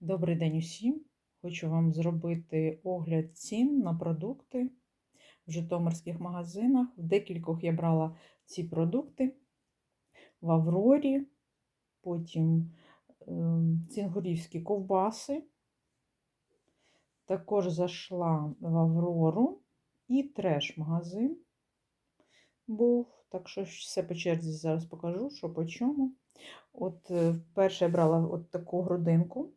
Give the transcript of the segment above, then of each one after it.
Добрий день усім! Хочу вам зробити огляд цін на продукти в житомирських магазинах. В декількох я брала ці продукти в Аврорі, потім ем, цінгурівські ковбаси. Також зайшла в Аврору і треш-магазин був. Так що все по черзі зараз покажу, що по чому. От е, перше я брала от таку грудинку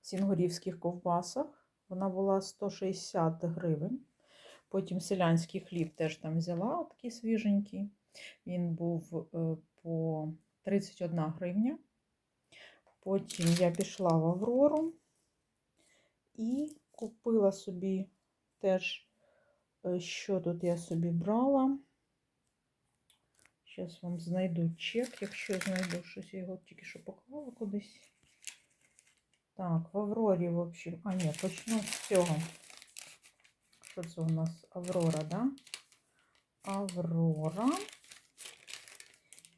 сінгурівських ковбасах. Вона була 160 гривень. Потім селянський хліб теж там взяла, такий свіженький. Він був е, по 31 гривня. Потім я пішла в Аврору і купила собі теж, е, що тут я собі брала. Зараз вам знайду чек, якщо знайду щось, я його тільки що поклала кудись. Так, в Аврорі, в общем. А, ні, почну з цього. Що це у нас? Аврора, да? Аврора.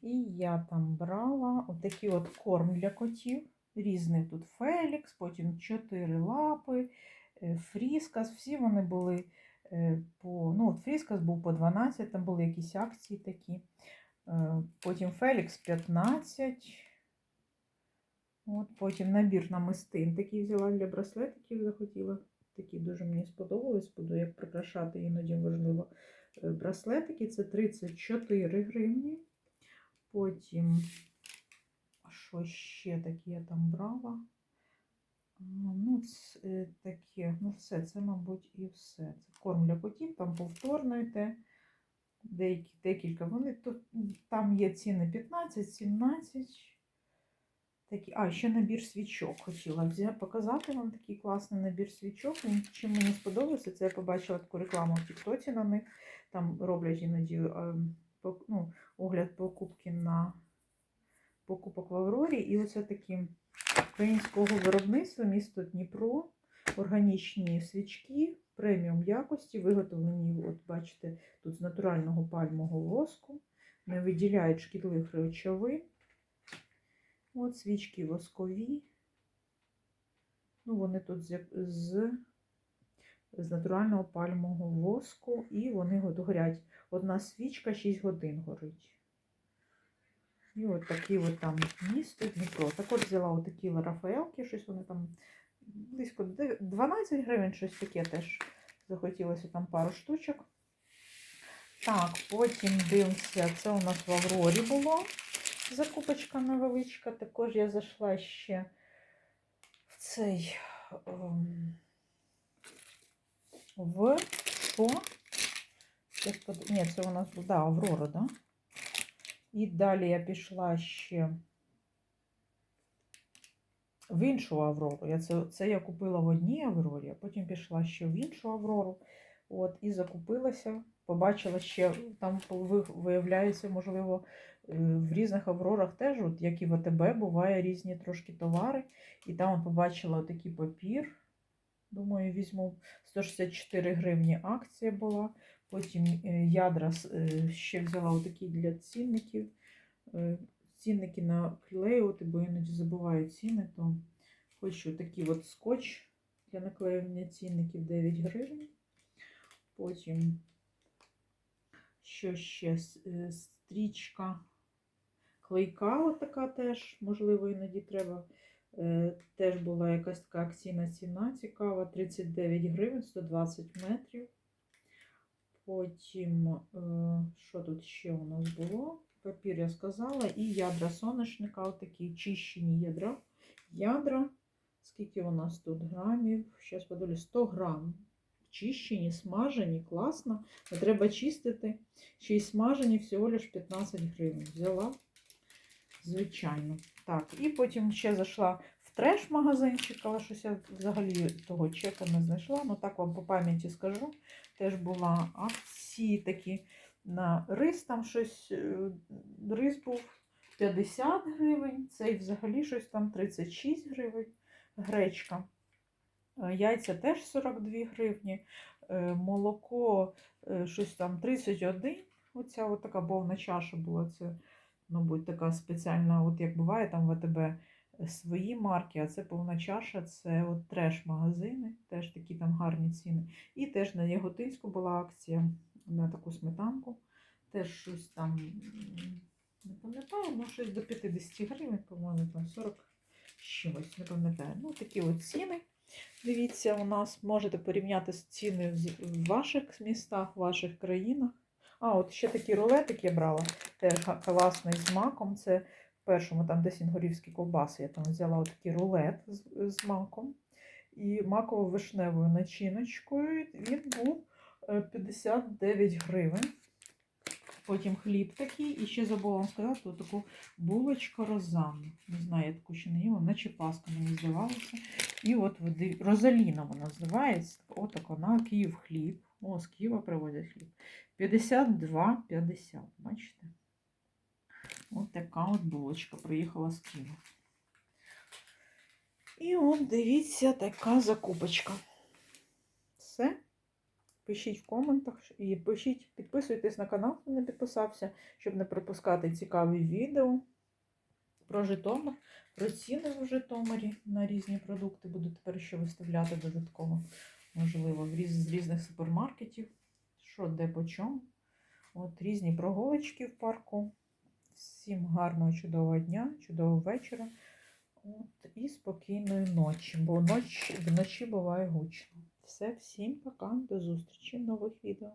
І я там брала отакий от корм для котів. Різний тут Фелікс, потім 4 лапи, е, Фріскас. Всі вони були е, по. Ну, от Фріскас був по 12, там були якісь акції такі. Е, Потім Фелікс 15. От, Потім набір намистин такий взяла для браслетиків, захотіла. Такі дуже мені сподобались. Буду як прикрашати іноді можливо е, браслетики. Це 34 гривні. Потім, що ще таке я там брала? Ну, ц- е, таке, ну все, це, мабуть, і все. Це корм для котів, там повторно йде. Деякі, декілька. Вони тут, там є ціни 15, 17. Такі, а, ще набір свічок хотіла взяти, показати вам такий класний набір свічок. Чим мені сподобався, це я побачила таку рекламу в Тіктоці на них. Там роблять іноді е, ну, огляд покупки на покупок в Аврорі. І оце такі українського виробництва місто Дніпро, органічні свічки преміум якості, виготовлені, от бачите, тут з натурального пальмового воску, не виділяють шкідливих речовин. От свічки воскові. Ну, вони тут з, з, з натурального пальмового воску, і вони горять. Одна свічка 6 годин горить. І от такі от там місто Дніпро. Також взяла отакі Рафаелки, щось вони там близько 12 гривень, щось таке теж захотілося там пару штучок. Так, потім дивимося, це у нас в Аврорі було закупочка невеличка. Також я зайшла ще в цей ем, в що? Под- Ні, це у нас да, Аврора, да? І далі я пішла ще в іншу Аврору. Я це, це я купила в одній Аврорі, а потім пішла ще в іншу Аврору. От, і закупилася. Побачила ще, там ви- виявляється, можливо, в різних Аврорах теж, от, як і в АТБ, буває різні трошки товари. І там побачила такий папір. Думаю, візьму 164 гривні акція була. Потім е, ядра е, ще взяла отакі для цінників. Е, Цінники наклеювати, бо іноді забуваю ціни, то хочу такий от скотч для наклеювання цінників 9 гривень. Потім що ще е, стрічка клейка, така теж, можливо, іноді треба. Е, Теж була якась така акційна ціна цікава, 39 гривень, 120 метрів. Потім, е, що тут ще у нас було? Папір я сказала, і ядра соняшника, отакі чищені ядра. Ядра, скільки у нас тут грамів? Зараз подивлюсь, 100 грам. Чищені, смажені, класно. Не треба чистити. Ще й смажені всього лиш 15 гривень. Взяла, звичайно. Так, і потім ще зайшла в треш-магазинчик, але щось я взагалі того чека не знайшла. Ну так вам по пам'яті скажу. Теж була акції такі на рис, там щось, е, рис був 50 гривень, цей взагалі щось там 36 гривень, гречка. Е, Яйця теж 42 гривні, е, молоко щось там 31. Оця от така повна чаша була. Це, мабуть, така спеціальна, от як буває там в АТБ свої марки, а це повна чаша, це от треш-магазини, теж такі там гарні ціни. І теж на Яготинську була акція на таку сметанку. Теж щось там, не пам'ятаю, ну щось до 50 гривень, по-моєму, там 40 з чимось, не пам'ятаю. Ну, такі от ціни. Дивіться, у нас можете порівняти з ціни в ваших містах, в ваших країнах. А, от ще такий рулетик я брала, теж класний з маком. Це в першому, там, де сінгурівські ковбаси, я там взяла такий рулет з, з маком і маково-вишневою начиночкою. Він був е, 59 гривень. Потім хліб такий, і ще забула вам сказати, от таку булочку розанну. Не знаю, я таку ще не їла, наче паска мені здавалося. І от Розаліна вона називається. От вона, Київ хліб. О, з Києва привозять хліб. 52,50. Бачите? От така от булочка приїхала з Києва. І от дивіться, така закупочка. Пишіть в коментах і пишіть, підписуйтесь на канал, хто не підписався, щоб не пропускати цікаві відео про Житомир, про ціни в Житомирі на різні продукти. Буду тепер ще виставляти додатково, можливо, з різних супермаркетів, що де по чому. От різні прогулочки в парку. Всім гарного, чудового дня, чудового вечора. От, і спокійної ночі, бо ноч, вночі буває гучно. Все, всім пока, до зустрічі в нових відео.